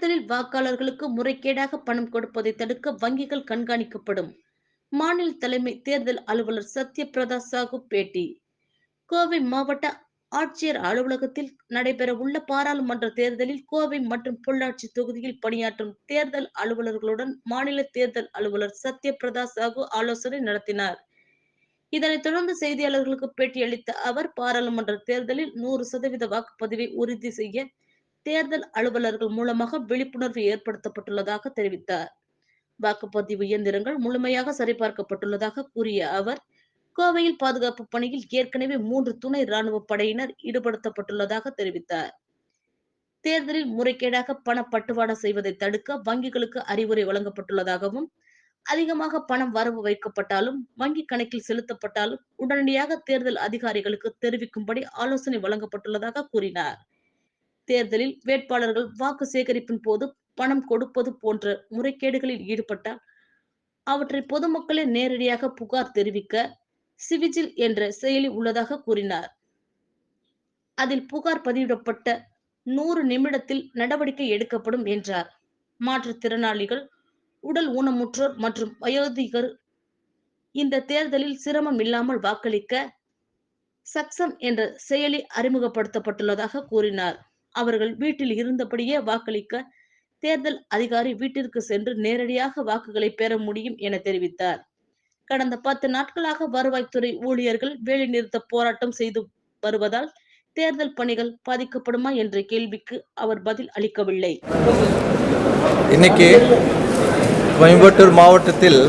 தேர்தலில் வாக்காளர்களுக்கு முறைகேடாக பணம் கொடுப்பதை தடுக்க வங்கிகள் கண்காணிக்கப்படும். மாநில தலைமை தேர்தல் அலுவலர் சத்யபிரதா சாகு பேட்டி. கோவை மாவட்ட ஆட்சியர் அலுவலகத்தில் நடைபெறவுள்ள பாராளுமன்ற தேர்தலில் கோவை மற்றும் பொள்ளாச்சி தொகுதியில் பணியாற்றும் தேர்தல் அலுவலர்களுடன் மாநில தேர்தல் அலுவலர் சத்யபிரதா சாகு ஆலோசனை நடத்தினார். இதனைத் தொடர்ந்து செய்தியாளர்களுக்கு பேட்டியளித்த அவர் பாராளுமன்ற தேர்தலில் நூறு சதவீத வாக்குப்பதிவை உறுதி செய்ய தேர்தல் அலுவலர்கள் மூலமாக விழிப்புணர்வு ஏற்படுத்தப்பட்டுள்ளதாக தெரிவித்தார். வாக்குப்பதிவு இயந்திரங்கள் முழுமையாக சரிபார்க்கப்பட்டுள்ளதாக கூறிய அவர் கோவையில் பாதுகாப்பு பணியில் ஏற்கனவே மூன்று துணை ராணுவ படையினர் ஈடுபடுத்தப்பட்டுள்ளதாக தெரிவித்தார். தேர்தலில் முறைகேடாக பண பட்டுவாடா செய்வதை தடுக்க வங்கிகளுக்கு அறிவுரை வழங்கப்பட்டுள்ளதாகவும் அதிகமாக பணம் வரவு வைக்கப்பட்டாலும் வங்கி கணக்கில் செலுத்தப்பட்டாலும் உடனடியாக தேர்தல் அதிகாரிகளுக்கு தெரிவிக்கும்படி ஆலோசனை வழங்கப்பட்டுள்ளதாக கூறினார். தேர்தலில் வேட்பாளர்கள் வாக்கு சேகரிப்பின் போது பணம் கொடுப்பது போன்ற முறைகேடுகளில் ஈடுபட்டால் அவற்றை பொதுமக்களே நேரடியாக புகார் தெரிவிக்க சிவிஜில் என்ற செயலி உள்ளதாக கூறினார். அதில் புகார் பதிவிடப்பட்ட நூறு நிமிடத்தில் நடவடிக்கை எடுக்கப்படும் என்றார். மாற்றுத்திறனாளிகள் உடல் ஊனமுற்றோர் மற்றும் வயோதிகர் இந்த தேர்தலில் சிரமம் இல்லாமல் வாக்களிக்க சக்சம் என்ற செயலி அறிமுகப்படுத்தப்பட்டுள்ளதாக கூறினார். அவர்கள் வீட்டில் இருந்தபடியே வாக்களிக்க தேர்தல் அதிகாரி வீட்டிற்கு சென்று நேரடியாக வாக்குகளை பெற முடியும் என தெரிவித்தார். கடந்த பத்து நாட்களாக வருவாய்த்துறை ஊழியர்கள் வேலைநிறுத்த போராட்டம் செய்து வருவதால் தேர்தல் பணிகள் பாதிக்கப்படுமா என்ற கேள்விக்கு அவர் பதில் அளிக்கவில்லை. இன்னைக்கு கோயம்புத்தூர் மாவட்டத்தில்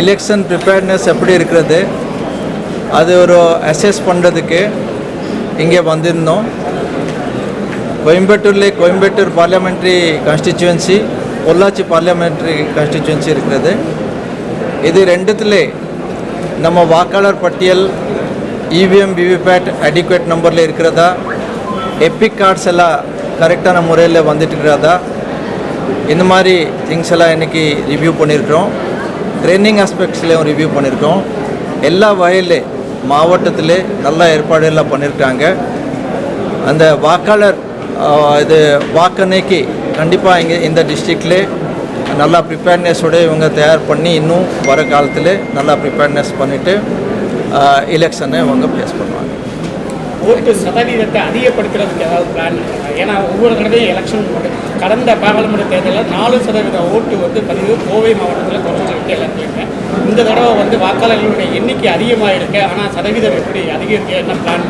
எலெக்ஷன் ப்ரிப்பேர்னஸ் எப்படி இருக்கிறது? அது ஒரு அசஸ் பண்ணுறதுக்கு இங்கே வந்திருந்தோம். கோயம்புத்தூர்ல Coimbatore parliamentary constituency Pollachi parliamentary constituency இருக்கிறது. இது ரெண்டுத்துல நம்ம வாக்காளர் பட்டியல் இவிஎம் விவிபேட் அடிக்குவேட் நம்பரில் இருக்கிறதா? எப்பிக் கார்ட்ஸ் எல்லாம் கரெக்டான முறையில் வந்துட்டு இருக்கிறதா இந்த மாதிரி திங்ஸ் எல்லாம் இன்றைக்கி ரிவ்யூ பண்ணியிருக்கிறோம் ட்ரைனிங் ஆஸ்பெக்ட்ஸ்லேயும் ரிவ்யூ பண்ணியிருக்கோம் எல்லா வகையிலே மாவட்டத்தில் நல்ல ஏற்பாடு எல்லாம் பண்ணியிருக்காங்க அந்த வாக்காளர் இது வாக்கன்னைக்கு கண்டிப்பாக இங்கே இந்த டிஸ்ட்ரிக்ட்லே நல்லா ப்ரிப்பேர்னஸோட இவங்க தயார் பண்ணி இன்னும் வர காலத்தில் நல்லா ப்ரிப்பேர்னஸ் பண்ணிவிட்டு எலெக்ஷனை இவங்க ஃபேஸ் பண்ணுவாங்க. ஓட்டு சதவீதத்தை அதிகப்படுத்துறதுக்கு ஏதாவது பிளான் ஏன்னா ஒவ்வொரு தடவையும் எலெக்ஷன் போட்டு கடந்த பாராளுமன்ற தேர்தலில் நாலு சதவீத ஓட்டு வந்து பதிவு கோவை மாவட்டத்தில் குறைஞ்சிருக்கு எல்லாத்தையுமே இந்த தடவை வந்து வாக்காளர்களுடைய எண்ணிக்கை அதிகமாக இருக்கு ஆனால் சதவீதம் எப்படி? அதிகரிக்க என்ன பிளான்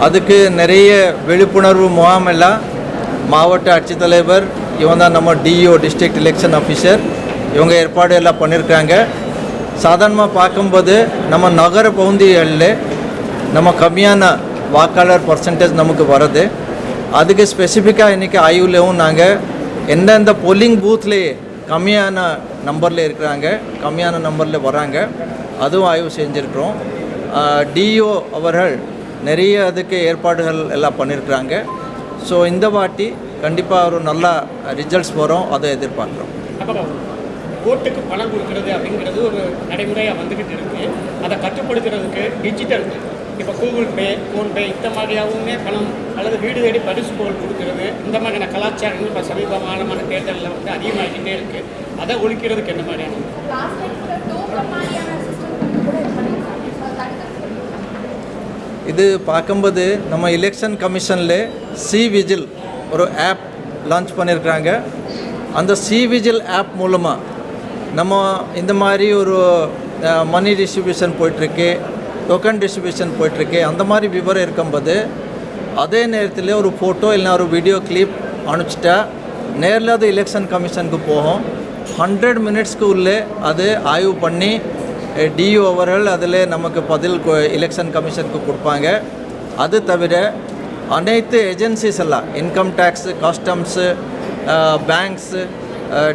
அதுக்கு நிறைய விழிப்புணர்வு முகாம் எல்லாம் மாவட்ட ஆட்சித்தலைவர் இவன் தான் நம்ம டிஇஓ டிஸ்ட்ரிக்ட் எலெக்ஷன் ஆஃபீஸர் இவங்க ஏற்பாடு எல்லாம் பண்ணியிருக்காங்க சாதாரணமாக பார்க்கும்போது நம்ம நகர பகுதிகளில் நம்ம கம்மியான வாக்காளர் பர்சன்டேஜ் நமக்கு வருது அதுக்கு ஸ்பெசிஃபிக்காக இன்றைக்கி ஆய்வுலேயும் நாங்கள் எந்தெந்த போலிங் பூத்லேயே கம்மியான நம்பரில் இருக்கிறாங்க கம்மியான நம்பரில் வராங்க அதுவும் ஆய்வு செஞ்சுருக்கிறோம். டிஇஓ அவர்கள் நிறைய அதுக்கு ஏற்பாடுகள் எல்லாம் பண்ணியிருக்கிறாங்க ஸோ இந்த வாட்டி கண்டிப்பாக ஒரு நல்ல ரிசல்ட்ஸ் வரும் அதை எதிர்பார்க்குறோம். ஓட்டுக்கு பணம் கொடுக்கறது அப்படிங்கிறது ஒரு நடைமுறையாக வந்துக்கிட்டு இருக்கு. அதை கட்டுப்படுத்துறதுக்கு டிஜிட்டல் இப்போ கூகுள் பே ஃபோன்பே இந்த மாதிரியாகவுமே பணம் அல்லது வீடு தேடி பரிசு பொருள் கொடுக்கறது இந்த மாதிரியான கலாச்சாரங்கள் இப்போ சமீபமான தேர்தலில் வந்து அதிகமாகிக்கிட்டே இருக்கு. அதை ஒழிக்கிறதுக்கு என்ன மாதிரியான லாஸ்ட் டைம் கூட டோக்கன் மாதிரியான சிஸ்டம் கூட இது பண்ணியிருக்காங்க ஸோ தடுக்கிறதுக்கு இது பார்க்கும்போது நம்ம எலெக்ஷன் கமிஷனில் சி விஜில் ஒரு ஆப் லான்ச் பண்ணியிருக்கிறாங்க அந்த சி விஜில் ஆப் மூலமாக நம்ம இந்த மாதிரி ஒரு மணி டிஸ்ட்ரிபியூஷன் போயிட்டுருக்கு டோக்கன் டிஸ்ட்ரிபியூஷன் போயிட்டுருக்கு. அந்த மாதிரி விவரம் இருக்கும்போது அதே நேரத்தில் ஒரு ஃபோட்டோ இல்லைனா ஒரு வீடியோ கிளிப் அனுப்பிச்சிட்டா நேரில் அது எலெக்ஷன் கமிஷனுக்கு போகும். ஹண்ட்ரட் மினிட்ஸ்க்கு உள்ளே அது ஆய்வு பண்ணி டிஓ அவர்கள் அதில் நமக்கு பதில் எலெக்ஷன் கமிஷனுக்கு கொடுப்பாங்க. அது தவிர அனைத்து ஏஜென்சிஸ் எல்லாம் income tax customs banks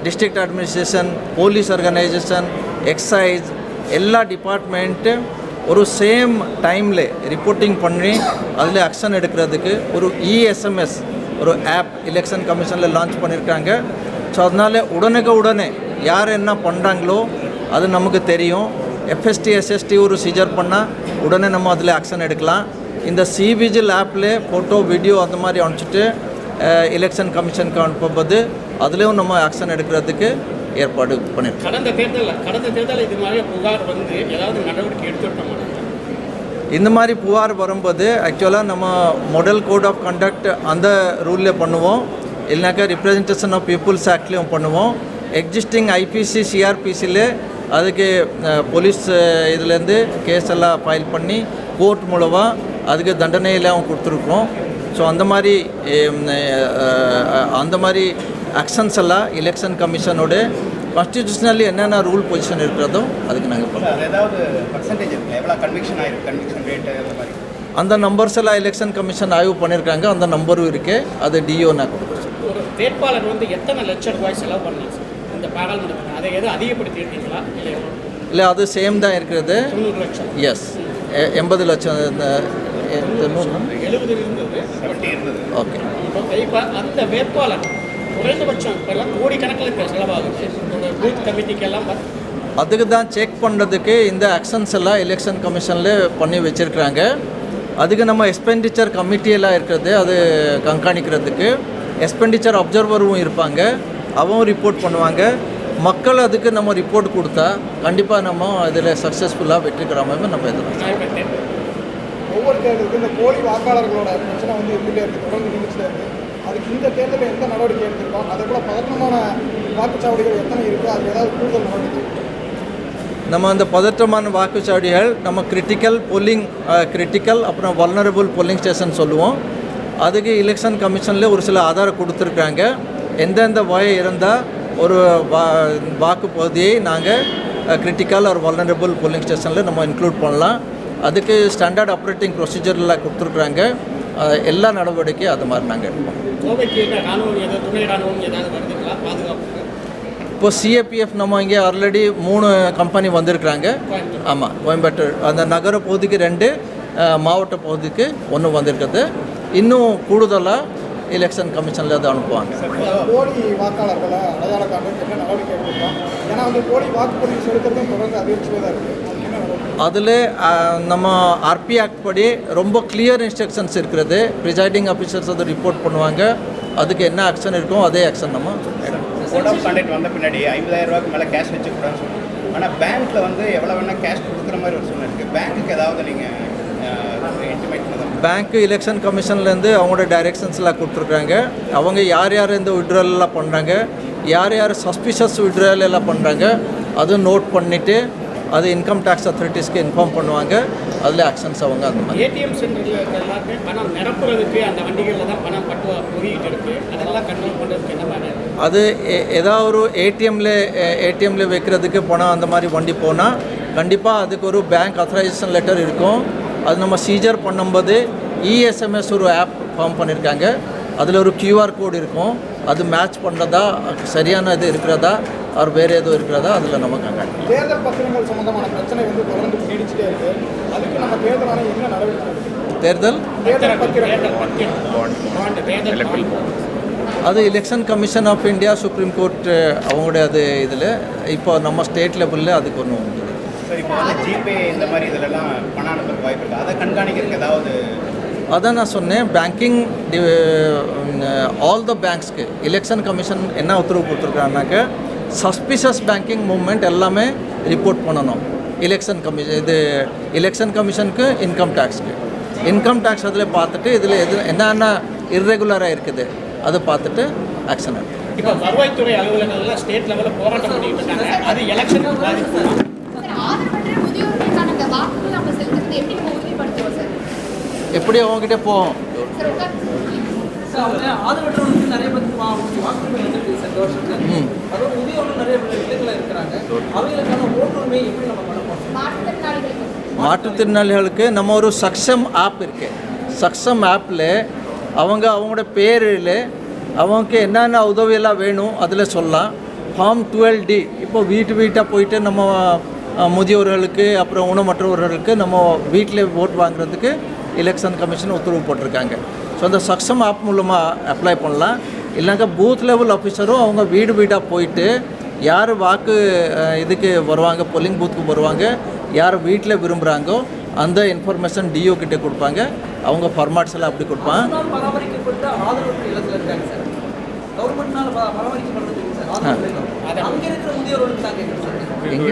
district administration police organisation excise எல்லா டிபார்ட்மெண்ட்டு ஒரு சேம் டைமில் ரிப்போர்ட்டிங் பண்ணி அதில் ஆக்ஷன் எடுக்கிறதுக்கு ஒரு இஎஸ்எம்எஸ் ஒரு ஆப் எலெக்ஷன் கமிஷனில் லான்ச் பண்ணியிருக்காங்க ஸோ அதனால் உடனுக்கு உடனே யார் என்ன பண்ணுறாங்களோ அது நமக்கு தெரியும். எஃப்எஸ்டி எஸ்எஸ்டி ஒரு சீஜர் பண்ணால் உடனே நம்ம அதில் ஆக்ஷன் எடுக்கலாம். இந்த சிவிஜில் ஆப்பில் ஃபோட்டோ வீடியோ அந்த மாதிரி அனுப்பிச்சிட்டு எலெக்ஷன் கமிஷனுக்கு அனுப்பும்போது அதுலேயும் நம்ம ஆக்ஷன் எடுக்கிறதுக்கு ஏற்பாடு பண்ணியிருக்கோம் கடந்த தேர்தலில் கடந்த தேர்தலில் இது மாதிரி புகார் வந்து ஏதாவது நடவடிக்கை எடுத்துட்டோம் இந்த மாதிரி புகார் வரும்போது ஆக்சுவலாக நம்ம மாடல் கோட் ஆஃப் கண்டக்ட் அந்த ரூலில் பண்ணுவோம். இல்லைனாக்கா ரிப்ரசன்டேஷன் ஆஃப் பீப்புள்ஸ் ஆக்ட்லேயும் பண்ணுவோம். எக்ஸிஸ்டிங் ஐபிசி சிஆர்பிசியில் அதுக்கு போலீஸ் இதுலேருந்து கேஸ் எல்லாம் ஃபைல் பண்ணி கோர்ட் மூலமாக அதுக்கு தண்டனையெல்லாம் கொடுத்துருக்கோம் ஸோ அந்த மாதிரி அந்த மாதிரி ஆக்ஷன்ஸ் எல்லாம் எலெக்ஷன் கமிஷனோட கான்ஸ்டியூஷனலி என்னென்ன ரூல் பொசிஷன் இருக்கிறதோ அதுக்கு நாங்கள் பண்ணுவோம் அந்த நம்பர்ஸ் எல்லாம் எலெக்ஷன் கமிஷன் ஆய்வு பண்ணியிருக்காங்க அந்த நம்பரும் இருக்குது அது டிஓ நான் கொடுக்குறேன் வேட்பாளர் வந்து எத்தனை லட்சம் ரூபாய் செலவு பண்ணலாம் சார்? இந்த பாராளுமன்றத்தில் அதை எதுவும் அதிகப்படுத்தியிருக்கீங்களா? இல்லை எவ்வளோ? இல்லை அது சேம் தான் இருக்கிறது. தொண்ணூறு லட்சம். எஸ் எண்பது லட்சம் இந்த எழுபது இருந்தது. ஓகே. இப்போ இப்போ அந்த வேட்பாளர் குறைந்தபட்சம் இப்போல்லாம் கோடிக்கணக்கில் இப்போ செலவாகுது ஒரு பூத் கமிட்டிக்கெல்லாம் அதுக்கு தான் செக் பண்ணுறதுக்கு இந்த ஆக்ஷன்ஸ் எல்லாம் எலெக்ஷன் கமிஷனில் பண்ணி வச்சுருக்குறாங்க. அதுக்கு நம்ம எக்ஸ்பெண்டிச்சர் கமிட்டியெல்லாம் இருக்கிறது அது கண்காணிக்கிறதுக்கு. எக்ஸ்பெண்டிச்சர் அப்சர்வரும் இருப்பாங்க. அவங்க ரிப்போர்ட் பண்ணுவாங்க. மக்கள் அதுக்கு நம்ம ரிப்போர்ட் கொடுத்தா கண்டிப்பாக நம்ம இதில் சக்ஸஸ்ஃபுல்லாக வெற்றிக்கிற மாதிரி நம்ம தே- ஒவ்வொரு தேர்தலுக்கும் இந்த போலி வாக்காளர்களோட பிரச்சனை வந்து இருந்துகிட்டே இருக்குது தொடர்ந்து இருக்குது அதுக்கு இந்த தேர்தலில் எந்த நடவடிக்கை எடுத்திருக்கோம்? அதே போல் பதற்றமான வாக்குச்சாவடிகள் எத்தனை இருக்குது அதுக்கு ஏதாவது கூடுதல் நடவடிக்கை நம்ம அந்த பதற்றமான வாக்குச்சாவடிகள் நம்ம கிரிட்டிக்கல் பொல்லிங் கிரிட்டிக்கல் அப்புறம் வல்னரபுள் பொல்லிங் ஸ்டேஷன் சொல்லுவோம். அதுக்கு எலெக்ஷன் கமிஷனில் ஒரு சில ஆதாரம் கொடுத்துருக்காங்க. எந்தெந்த வகை இருந்தால் ஒரு வா வாக்கு பகுதியை நாங்கள் கிரிட்டிக்கல் ஒரு வல்னரபுள் பொல்லிங் ஸ்டேஷனில் நம்ம இன்க்ளூட் பண்ணலாம். அதுக்கு ஸ்டாண்டர்ட் ஆப்ரேட்டிங் ப்ரொசீஜர்லாம் கொடுத்துருக்குறாங்க. எல்லா நடவடிக்கையும் அது மாதிரி நாங்கள் எடுப்போம். இப்போ சிஏபிஎஃப் நம்ம இங்கே ஆல்ரெடி மூணு கம்பெனி வந்திருக்கிறாங்க. ஆமாம் கோயம்பேட்டூர் அந்த நகர பகுதிக்கு ரெண்டு மாவட்ட பகுதிக்கு ஒன்று வந்திருக்குது. இன்னும் கூடுதலாக எலெக்ஷன் கமிஷனில் அதை அனுப்புவாங்க. போலி வாக்காளர்களை அடையாள காண்றதுக்கு என்ன நடவடிக்கை எடுத்திருக்கோம் ஏன்னா வந்து போலி வாக்குப்பதிவு செலுத்துறதும் தொடர்ந்து தான் இருக்குது நடவடிக்கை அதில் நம்ம ஆர்பி ஆக்ட் படி ரொம்ப கிளியர் இன்ஸ்ட்ரக்ஷன்ஸ் இருக்கிறது. ப்ரிசைடிங் ஆஃபீஸர்ஸ் அதை ரிப்போர்ட் பண்ணுவாங்க. அதுக்கு என்ன ஆக்ஷன் இருக்கோ அதே ஆக்ஷன் நம்ம கோட் ஆஃப் கான்டாக்ட் வந்த பின்னாடி ஐம்பதாயிரம் ரூபாய்க்கு மேலே கேஷ் வச்சுக்கூடாதுன்னு சொல்லுவாங்க ஆனால் பேங்க்கில் வந்து எவ்வளோ வேணால் கேஷ் கொடுக்குற மாதிரி ஒரு சூழ்நிலை இருக்குது பேங்க்குக்கு ஏதாவது நீங்கள் பேங்க்கு எலெக்ஷன் கமிஷன்லேருந்து அவங்களோட டைரெக்ஷன்ஸ்லாம் கொடுத்துருக்காங்க. அவங்க யார் யார் இந்த எல்லாம் பண்ணுறாங்க யார் யார் சஸ்பிஷியஸ் withdrawal எல்லாம் பண்ணுறாங்க அதுவும் நோட் பண்ணிவிட்டு அது இன்கம் டேக்ஸ் அத்தாரிட்டிஸ்க்கு இன்ஃபார்ம் பண்ணுவாங்க. அதில் ஆக்ஷன்ஸ் அவங்க அந்த மாதிரி. ஏடிஎம் சென்டரில் இருக்க எல்லாருமே பணம் நிரப்புறதுக்கு அந்த வண்டிகளில் தான் பணம் பட்டுவா பொறியிட்டு இருக்கு. அதெல்லாம் கண்ட்ரோல் பண்ணுறதுக்கு என்ன மாதிரி அது ஏதாவது ஒரு ஏடிஎம்ல ஏடிஎம்ல வைக்கிறதுக்கு பணம் அந்த மாதிரி வண்டி போனால் கண்டிப்பாக அதுக்கு ஒரு பேங்க் அத்தரைசேஷன் லெட்டர் இருக்கும். அது நம்ம சீஜர் பண்ணும்போது இஎஸ்எம்எஸ் ஒரு ஆப் ஃபார்ம் பண்ணியிருக்காங்க அதில் ஒரு கியூஆர் கோடு இருக்கும். அது மேட்ச் பண்ணுறதா சரியான இது இருக்கிறதா அவர் வேறு எதுவும் இருக்கிறதா அதில் நம்ம கண்காணி தேர்தல் பத்திரங்கள் சம்பந்தமான பிரச்சனை வந்து தொடர்ந்து நீடிச்சுட்டே இருக்கு. அதுக்கு நம்ம தேர்தல் ஆணையம் என்ன நடவடிக்கை தேர்தல்? அது election commission of India supreme court அவங்களுடைய அது இதில். இப்போ நம்ம ஸ்டேட் லெவலில் அதுக்கு ஒன்றும் சார் இப்போ வந்து ஜிபே இந்த மாதிரி இதிலெல்லாம் பணம் அனுப்புறதுக்கு வாய்ப்பு இருக்குது அதை கண்காணிக்கிறதுக்கு ஏதாவது அதான் நான் சொன்னேன். பேங்கிங் ஆல் த பேங்க்ஸ்க்கு எலெக்ஷன் கமிஷன் என்ன உத்தரவு கொடுத்துருக்காங்கனாக்க சஸ்பிஷியஸ் பேங்கிங் மூவ்மெண்ட் எல்லாமே ரிப்போர்ட் பண்ணணும். எலெக்ஷன் கமிஷன் இது எலெக்ஷன் கமிஷனுக்கு இன்கம் டேக்ஸ்க்கு இன்கம் டேக்ஸ் அதில் பார்த்துட்டு இதில் எது என்னென்ன இர்ரெகுலராக இருக்குது அதை பார்த்துட்டு ஆக்ஷன் எடுக்கணும். இப்போ வருவாய்த்துறை அலுவலகங்கள்லாம் ஸ்டேட் லெவலில் போராட்டம் பண்ணிட்டு இருக்காங்க. அது எலெக்ஷனுக்கு பாதிக்குமா சார் ஆதரவற்ற முதியோர்களுக்கான இந்த வாக்குகள் நம்ம செலுத்துறது எப்படி நம்ம உறுதிப்படுத்துவோம் சார் எப்படி அவங்ககிட்ட போவோம் சார் உட்காந்து சார் அவங்க ஆதரவற்றவங்களுக்கு நிறைய பேருக்கு வா- வாக்குரிமை வந்திருக்கு சார் இந்த வருஷத்துல ம். அதுவும் முதியோர்கள் நிறைய பேர் இல்லத்தில் இருக்கிறாங்க அவங்களுக்கான ஓட்டுரிமை எப்படி நம்ம பண்ண போறோம்? மாற்றுத்திறனாளிகளுக்கு நம்ம ஒரு சக்ஷம் ஆப் இருக்கு. சக்ஷம் ஆப்பில் அவங்க அவங்களோட பேரில் அவங்களுக்கு என்னென்ன உதவியெல்லாம் வேணும் அதில் சொல்லலாம். ஃபார்ம் டுவெல் டி இப்போ வீட்டு வீட்டாக போயிட்டு நம்ம முதியோர்களுக்கு அப்புறம் ஊனமற்றவர்களுக்கு நம்ம வீட்டில் ஓட் வாங்குறதுக்கு எலெக்ஷன் கமிஷன் உத்தரவு போட்டிருக்காங்க. ஸோ அந்த சக்ஷம் ஆப் மூலமாக அப்ளை பண்ணலாம். இல்லைனாக்கா பூத் லெவல் ஆஃபீஸரும் அவங்க வீடு வீடாக போயிட்டு யார் வாக்கு இதுக்கு வருவாங்க பொல்லிங் பூத்துக்கு வருவாங்க யார் வீட்டில் விரும்புகிறாங்கோ அந்த இன்ஃபர்மேஷன் டிஓ கிட்டே கொடுப்பாங்க. அவங்க ஃபார்மாட்ஸ் எல்லாம் அப்படி கொடுப்பாங்க எங்கே?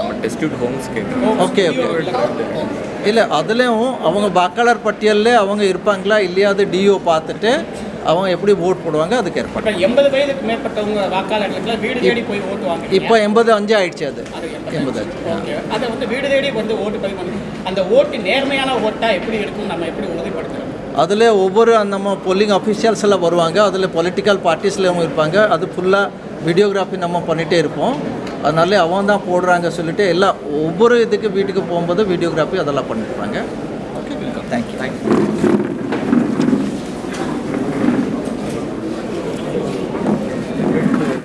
நம்ம டெஸ்டியூட் ஹோம்ஸ் கேட்குறோம் ஓகே ஓகே இல்லை அதுலேயும் அவங்க வாக்காளர் பட்டியலில் அவங்க இருப்பாங்களா இல்லையா அது டிஓ பார்த்துட்டு அவங்க எப்படி ஓட் போடுவாங்க அதுக்கு ஏற்பாடு. எண்பது வயதுக்கு மேற்பட்டவங்க வாக்காளர்களுக்கு வீடு தேடி போய் ஓட்டு வாங்க இப்போ எண்பது அஞ்சு ஆயிடுச்சு அது. எண்பது அஞ்சு அதை வந்து வீடு தேடி வந்து ஓட்டு பதிவு பண்ணி. அந்த ஓட்டு நேர்மையான ஓட்டா எப்படி இருக்கும் நம்ம எப்படி உறுதிப்படுத்துறோம் அதில் ஒவ்வொரு நம்ம பொல்லிங் அஃபிஷியல்ஸ் எல்லாம் வருவாங்க. அதில் பொலிட்டிக்கல் பார்ட்டிஸ்லேயும் இருப்பாங்க. அது ஃபுல்லாக வீடியோகிராஃபி நம்ம பண்ணிகிட்டே இருப்போம். அதனால அவங்க தான் போடுறாங்க சொல்லிட்டு எல்லாம் ஒவ்வொரு இதுக்கு வீட்டுக்கு போகும்போது வீடியோகிராஃபி அதெல்லாம் பண்ணிருப்பாங்க. Okay thank you thank you